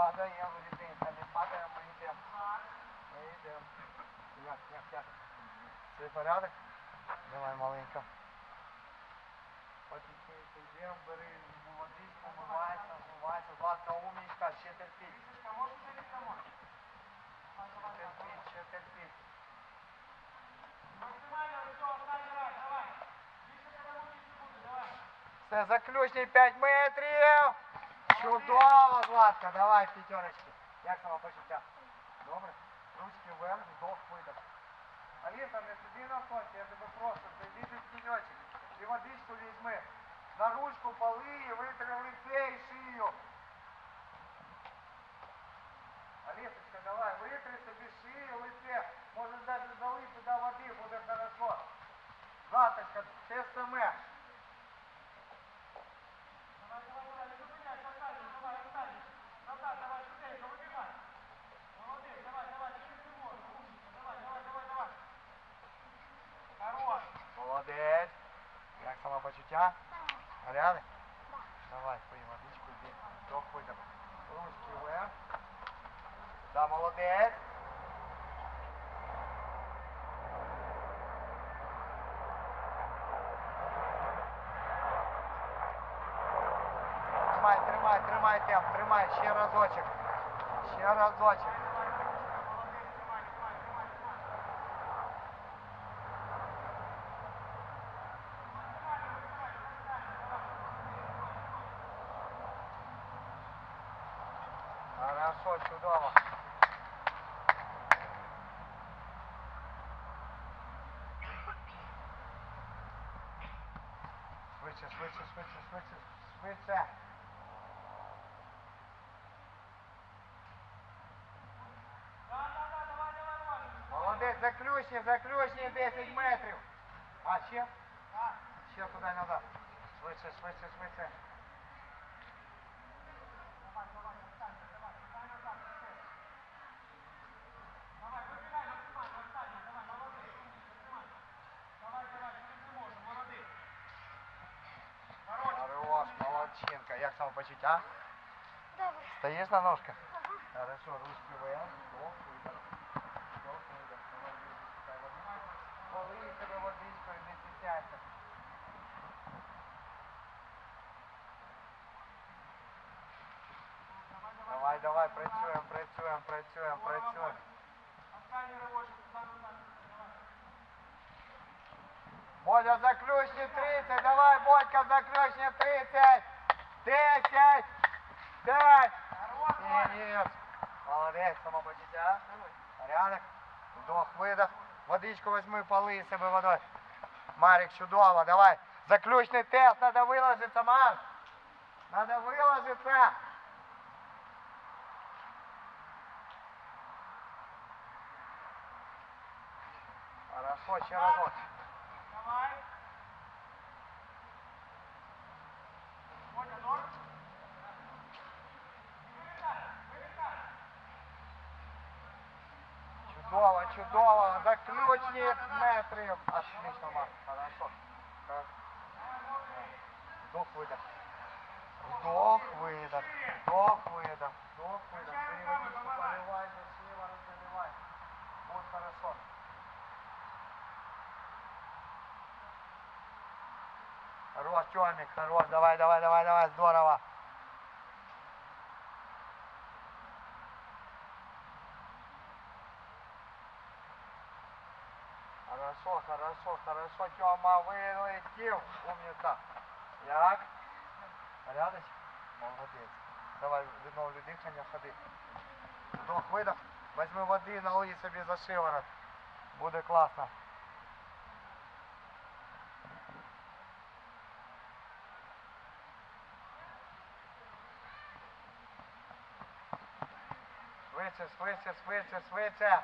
падаємо, рідинка, не падаємо, ми йдемо. Ми йдемо. Як, як, як. Все порядок? Давай, маленька. Потихеньку йдемо, бери водичку, вмивайся, вмивайся. Златка, умничка, ще терпіть. Лисичка, можешь залезть домой? Давай, Ще давай, давай. терпіть, ще терпіть. Максимально, все, останній раз, давай. Все, заключні 5 метрів. Чудово, Златка, давай п'ятерочки. Як самопочуття? Добре? Ручки вверх, вдох, видох. Аліса, не сиди на сонці, я тебе прошу, зайди в тіньочок. І водичку візьми. На ручку поли і витри лице і шию. Алісочка, давай, витри собі шию, лице. Можеш навіть залити туди води, буде хорошо. Златочка, те саме. Як самопочуття? Порядок? Давай, пий водичку, йди. Вдох, видох. Ручки вверх. Да, молодець. Тримай, тримай, тримай темп, тримай, ще разочок. Ще разочок. Хорошо, чудово. Швидше, швидше, швидше, швидше, швидше. Молодець, заключні, заключні 10 метрів. А, ще? Ще туди назад. Швидше, швидше, швидше. молодчинка. Як самопочуття? Добре. Стоїш на ножках? Ага. Хорошо, ручки вверх, вдох, видох. Вдох, видох. Давай, держи, шукай водичку. Полий себе водичкою, не стісняйся. Давай, Давай, давай. давай, працюємо, працюємо, працюємо, Голова працюємо. больше. Останній ривочок, туда, назад, давай. Бодя, заключні 30, давай, Бодька, заключні 30. 10, 5. Хорош, Ваня. Ні, Молодець, самопочуття. Порядок. Вдох, видох. Водичку возьми, полий себе водою. Марик, чудово, давай. Заключний тест, надо виложитися, Марк. Надо виложитися. Хорошо, разок. Давай. чудово. До ключних метрів. Отлично, а Марк. А хорошо. Так. Вдох, выдох. Вдох, выдох. Вдох, выдох. Вдох, выдох. Перевернись, поливай, слева разливай. Вот хорошо. Хорош, Тёмик, хорош. Давай, давай, давай, давай. Здорово. Хорошо, хорошо, Тёма, вылетел. Умница. Як? Порядочок? Молодець. Давай, відновлю дихання, ходи. Вдох, видох. Возьми води, налий собі за шиворот. Буде класно. Швидше, швидше, швидше, швидше.